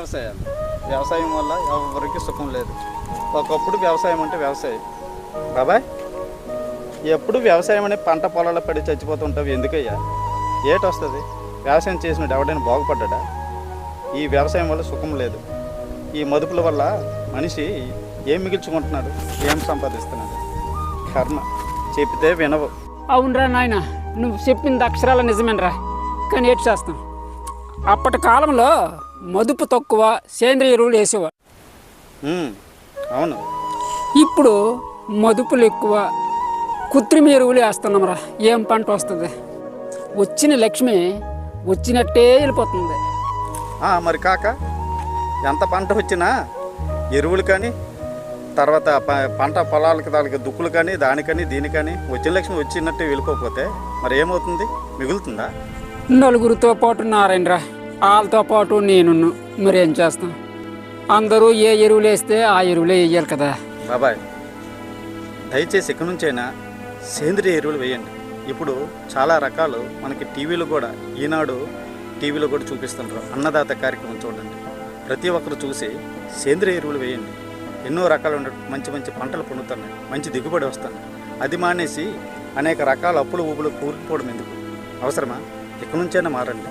వ్యవసాయం. వ్యవసాయం వల్ల ఎవరివరకు సుఖం లేదు. ఒకప్పుడు వ్యవసాయం అంటే వ్యవసాయం. బాబాయ్ ఎప్పుడు వ్యవసాయం అనే పంట పొలాల్లో పడి చచ్చిపోతుంటావు ఎందుకయ్యా? ఏటి వస్తుంది? వ్యవసాయం చేసినట్టు ఎవడైనా బాగుపడ్డా ఈ వ్యవసాయం వల్ల సుఖం లేదు. ఈ మదుపుల వల్ల మనిషి ఏం మిగిల్చుకుంటున్నాడు? ఏం సంపాదిస్తున్నాడు? కర్మ. చెప్తే వినవు. అవునరా నాయన నువ్వు చెప్పింది అక్షరాల నిజమేనరా. కానీ ఏటి చేస్తాం? అప్పటి కాలంలో మదుపు తక్కువ సేంద్రియ ఎరువులు వేసేవారు. అవును. ఇప్పుడు మదుపులు ఎక్కువ కృత్రిమ ఎరువులు వేస్తున్నాంరా ఏం పంట వస్తుంది? వచ్చిన లక్ష్మి వచ్చినట్టే వెళ్ళిపోతుంది. మరి కాక ఎంత పంట వచ్చినా ఎరువులు కానీ తర్వాత పంట పొలాలకి దానికి దుక్కులు కానీ దానికని దీనికని వచ్చిన లక్ష్మి వచ్చినట్టు వెళ్ళిపోతే మరి ఏమవుతుంది? మిగులుతుందా? నలుగురితో పాటు నారాయణరా. వాళ్ళతో పాటు నేను మరి ఏం చేస్తాం? అందరూ ఏ ఎరువులు వేస్తే ఆ ఎరువులే వేయాలి కదా. బాబాయ్ దయచేసి ఇక్కడి నుంచైనా సేంద్రియ ఎరువులు వేయండి. ఇప్పుడు చాలా రకాలు మనకి టీవీలో కూడా ఈనాడు టీవీలో కూడా చూపిస్తుంటారు. అన్నదాత కార్యక్రమం చూడండి. ప్రతి ఒక్కరు చూసి సేంద్రియ ఎరువులు వేయండి. ఎన్నో రకాలు ఉండ మంచి మంచి పంటలు పండుతున్నాయి. మంచి దిగుబడి వస్తుంది. అది మానేసి అనేక రకాల అప్పులు ఊపులు కూరుకుపోవడం ఎందుకు? అవసరమా? ఇక్కడి నుంచైనా మారండి.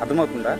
అర్థమవుతుందా?